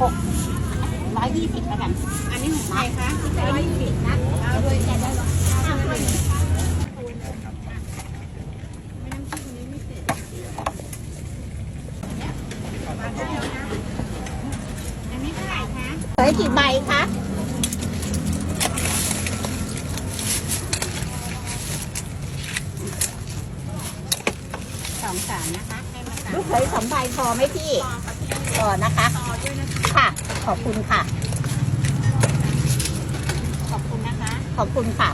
หกร้อยยี่สิบแล้วกัน อันนี้ของใครคะร้อยยี่สิบนะเอาด้วยจะได้ห้าด้วยอันนี้เท่าไหร่คะเหลือกี่ใบคะสองสามนะคะ ให้มาสามลูกเขยสองใบพอไหมพี่พอนะคะ คะค่ะ ขอบคุณค่ะ ขอบคุณนะคะ ขอบคุณค่ะ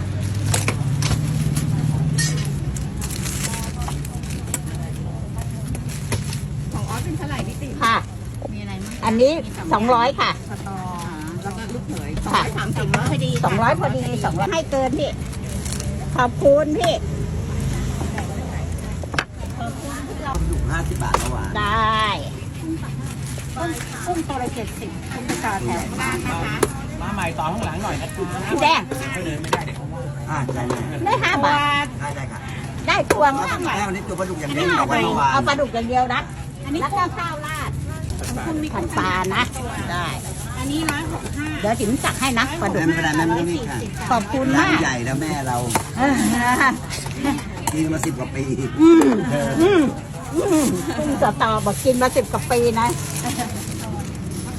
ของออสเป็นเท่าไหร่พี่ติ๋มค่ะ มีอะไรมั้งอันนี้สองร้อยค่ะ สตอแล้วก็ลูกเขยสองค่ะร้อยสามสิบร้อยพอดีสองร้อยพอดีสองร้อยให้เกินพี่ ขอบคุณพี่ถูกห้าสิบบาทเมื่อวาน ได้ กุ้งตัวละเจ็ดสิบกุ้งกระจาแถวบ้านนะคะมาใหม่ต่อข้างหลังหน่อยนะครับพี่แดงไม่เลยไม่ได้เดี๋ยวเขาว่าอ่าได้เลยได้ห้าบาทได้ได้ค่ะได้ทวงแม่ข้างหลังวันนี้ตัวปลาดุกอย่างนี้แต่ว่าเมื่อวานเอาปลาดุกอย่างเดียวนะแล้วก็ข้าวราดผันปลานะ ได้ อันนี้ร้อยหกห้าเดี๋ยวจิ๋มตักให้นะปลาดุกไม่เป็นไรแม่ไม่ต้องมีค่ะขอบคุณร้ามานกใหญ่แล้วแม่เราเออกินมาสิบกว่าปี อืมอืมอืมกุ้งสตอบอกกินมาสิบกว่าปีนะ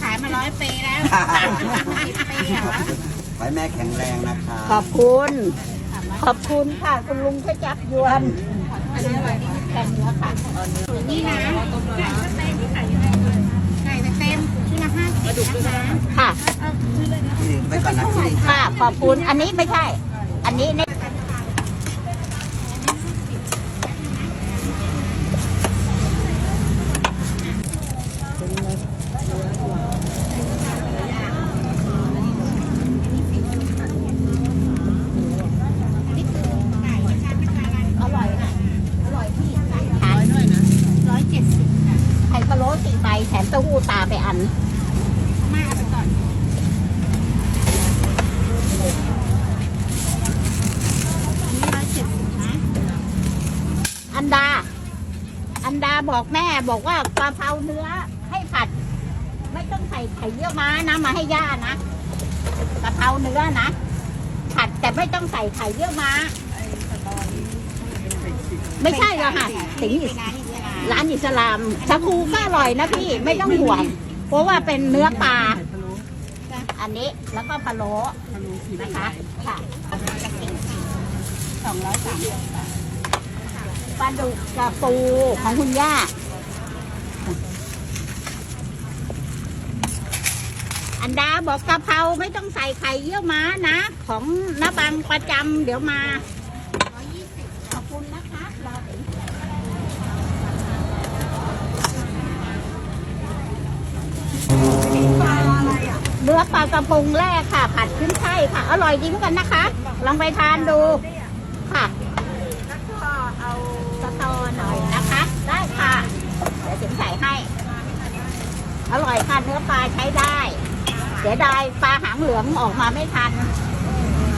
ขายมาร้อยปีแล้วสิบปีเหรอไว้แม่แข็งแรงนะคะขอบคุณ ขอบคุณค่ะคุณลุงพระจับยวนแข่งเนื้อค่ะนี่นะไก่สเต็มที่ขายยังไงเลยไก่สเต็มชุดละห้าสิบนะคะค่ะที่ไปก่อนนะที่ค่ะขอบคุณอันนี้ไม่ใช่ อันนี้เนี่ย ไก่นะคะนะคะ อร่อยค่ะ อร่อยที่ไก่ทาน ร้อยเจ็ดสิบค่ะ ไข่พะโล้สี่ใบแถมเต้าหู้ตาไปอัน มาเอาไปก่อนอันนี้ร้อยเจ็ดสิบนะอันดา อันดาบอกแม่บอกว่ากะเพราเนื้อให้ผัด ไม่ต้องใส่ไข่เยี่ยวม้านะมาให้ย่านะกะเพราเนื้อนะผัดแต่ไม่ต้องใส่ไข่เยี่ยวม้า ไม่ใช่หรอกค่ะสิงห์อิส ร้านอิสลามสามชาคูก็อร่อยนะพี่ไม่ต้องห่วง เพราะว่าเป็นเนื้อปลาอันนี้แล้วก็พะโล้นะคะค่ะสองร้อยสามสิบบาทปลาดุกกับปูของคุณย่าอันดาบอกกะเพราไม่ต้องใส่ไข่เยี่ยวม้านะ ของน้าบังประจำเดี๋ยวมาร้อยยี่สิบขอบคุณนะคะรอถึง เนื้อปลากระพงแรกค่ะ ผัดขึ้นไช่ค่ะ อร่อยจริงกันนะคะ ลองไปทานดูค่ะแล้วก็เอาสตอหน่อยนะคะ ได้ค่ะ เดี๋ยวถึงใส่ให้ อร่อยค่ะเนื้อปลาใช้ได้เสียดายปลาหางเหลืองออกมาไม่ทัน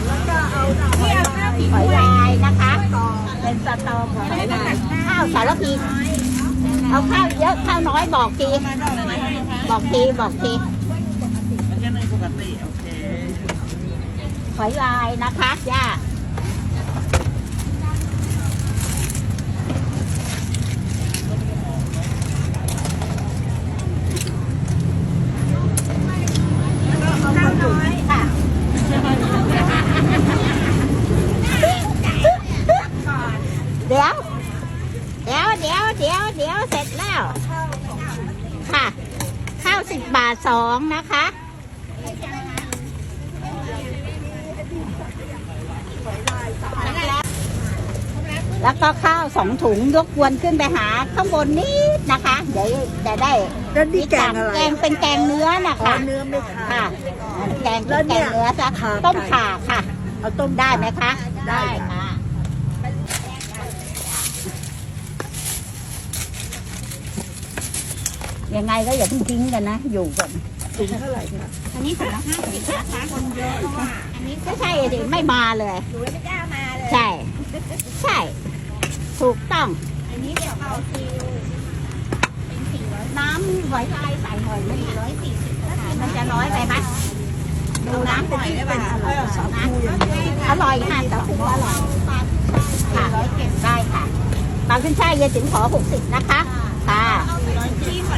แล้วก็เอาหอยลายหอยลายนะคะเป็นสตอหอยลายข้าวสารพีเอาข้าวเยอะข้าวน้อยบอกที บอกทีบอกทีมันจะในปกติ โอเคหอยลายนะคะย่าค่ะเดี๋ยว เดี๋ยวเดี๋ยวเดี๋ยวเดี๋ยวเสร็จแล้ว ค่ะ ข้าว สิบบาทสองนะคะ แล้วก็ข้าวสองถุงยกวนขึ้นไปหาข้างบนนิดนะคะ เดี๋ยวจะได้แล้วนี่แกงอะไรแกงเป็นแกงเนื้อนะอ๋อคะเนื้อไม่ทานค่ะ แกงแล้เป็นวแกเนี่ยงเนื้อจ้ะขาต้มไก่ข่าค่ะ เอาต้มได้ไหมคะ ได้ค่ะ ยังไงก็อย่าเพิ่งทิ้งกันนะ อยู่ก่อนถุงเท่าไหร่คะอันนี้ถุงละห้าสิบนะคะคนเยอะเพราะว่าอันนี้ก็ใช่สิไม่มาเลยหนูไม่กล้ามาเลย ใช่ ใช่ ถูกต้อง อันนี้เดี๋ยวเอาคิวเป็นสี่ร้อยน้ำหอยลายใส่หน่อยไหมสี่ร้อยสี่สิบนะคะน้อยไปไหมดูนะหอยได้ป่ะอร่อยค่ะแต่คืออร่อยค่ะได้ค่ะปลาขึ้นช่ายเยายติ๋มขอหกสิบนะคะค่ะ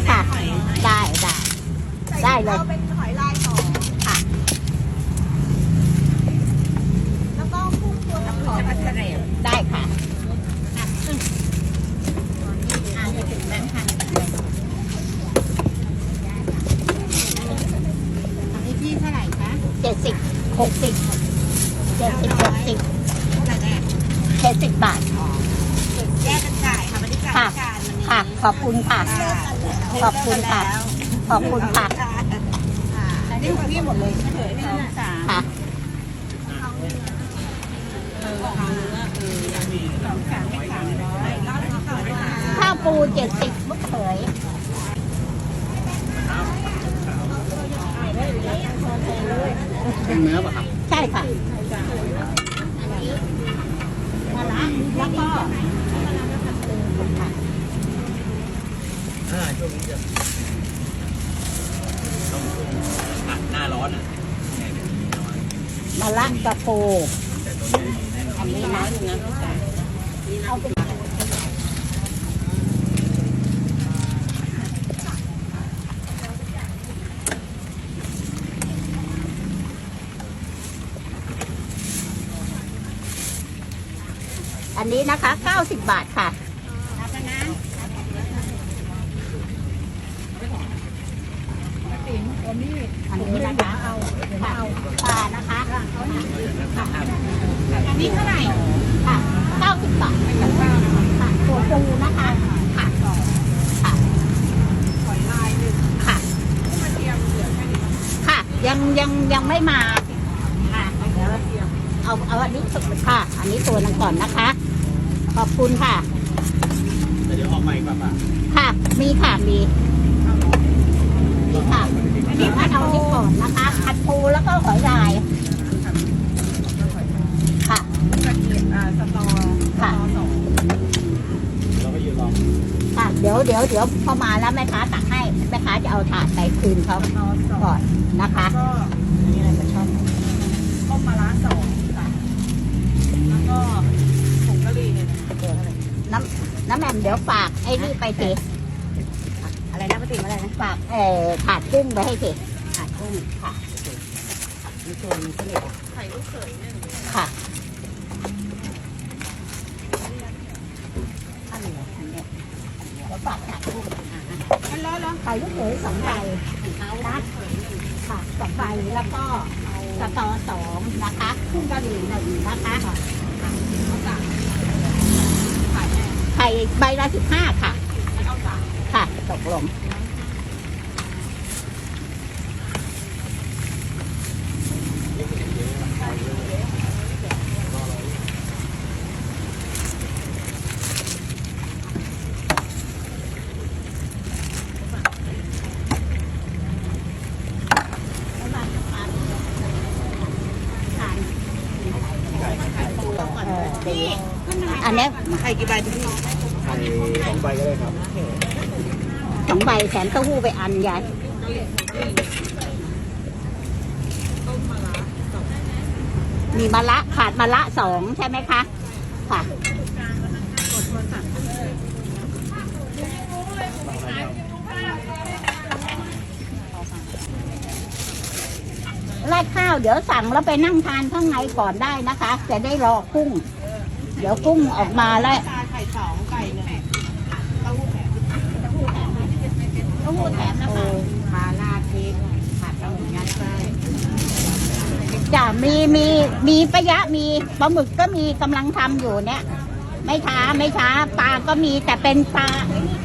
ค่ะได้ได้ ได้เลยเป็นหอยลายสองค่ะ แล้วก็กุ้งตัวน้ำหอมได้ค่ะอะอืมอะเดี๋ยวถึงแบงค์พันอันนี้พี่เท่าไหร่คะเจ็ดสิบหกสิบเจ็ดสิบหกสิบเท่าไหร่แน่เจ็ดสิบบาท ค่ะขอบคุณค่ะ ขอบคุณค่ะ ขอบคุณค่ะอันนี้ของพี่หมดเลยไม่เหลือไม่เหลือสามค่ะสองสามไม่สามร้อยรอบนี้ก่อนค่ะข้าวปูเจ็ดสิบลูกเขยเป็นเนื้อป่ะครับ ใช่ค่ะมะระแล้วก็ค่ะ อ่าช่วงนี้จะต้องช่วงอะหน้าร้อนอะแม่จะมีน้อย มะระกระโปอันนี้นะเอาไปอันนี้นะคะ 90 บาทค่ะรับแล้นะอันนี้นะคะเอาค่ะ ปลานะคะอันนี้เท่าไหร่ค่ะ90บาทค่ะตัวปูนะคะค่ะค่ะหอยลายหนึ่งค่ะกระเทียมเหลือแค่นี้ค่ะยังยังยังไม่มาค่ะเดี๋ยวเอาเอาอันนี้สุดค่ะ อันนี้ตัวหนึงก่อนนะคะ ขอบคุณค่ะแต่เดี๋ยวออกใหม่ป่ะป่ะค่ะ มีค่ะมีมี ค่ะเดี๋ยวเอาที่ก่อนนะคะผัดปูแล้วก็หอยลาย ค่ะกระเทียมอ่าสตอสค่ะตอสองเราก็ยืนรอค่ะ เดี๋ยวเดี๋ยวเดี๋ยวพอมาแล้วแม่ค้าตักให้ แม่ค้าจะเอาถาดไปคืนเขาสตอสองก่อนนะคะก็มีอะไรมาชอบต้มมะระสองค่ะแล้วก็ผงกะหรี่เนี่ยเดี๋ยวอะไรน้ำน้ำแหม่มเดี๋ยวฝากไอ้นี่ไปสิ อะไรนะปฏิมาอะไรนะฝากเอ่อถาดกุ้งไปให้สิขาดกุ้งค่ะมีตัวนี้ก็เลยไข่ลูกเขยหนึ่งค่ะอันนี้อันนี้เดี๋ยวฝากถาดกุ้งมันร้อนร้อนไข่ลูกเขยสองใบนะค่ะสองใบแล้วก็สตอสองนะคะกุ้งกะหรี่หนึ่งนะคะไข่ใบละสิบห้าค่ะค่ะ ตกลงพี่ขึ้นมาอันเนี้ยไข่กี่ใบพี่ไข่สองใบก็ได้ครับ สองใบแถมเต้าหู้ไปอันยายมีมะละขาดมะละสองใช่ไหมคะ ค่ะราดข้าวเดี๋ยวสั่งแล้วไปนั่งทานข้างในก่อนได้นะคะ จะได้รอกุ้ง เดี๋ยวกุ้งออกมาแล้วไข่สองไก่หนึ่งเต้าหู้แถม เต้าหู้แถมูแถมนะคะมาลาเทกผัดเอาหมูยัดไส้จ้ะมีมีมีปะยะมีปลาหมึกก็มีกำลังทำอยู่เนี่ย ไม่ช้าไม่ช้าปลาก็มีแต่เป็นปลาไอ้นี่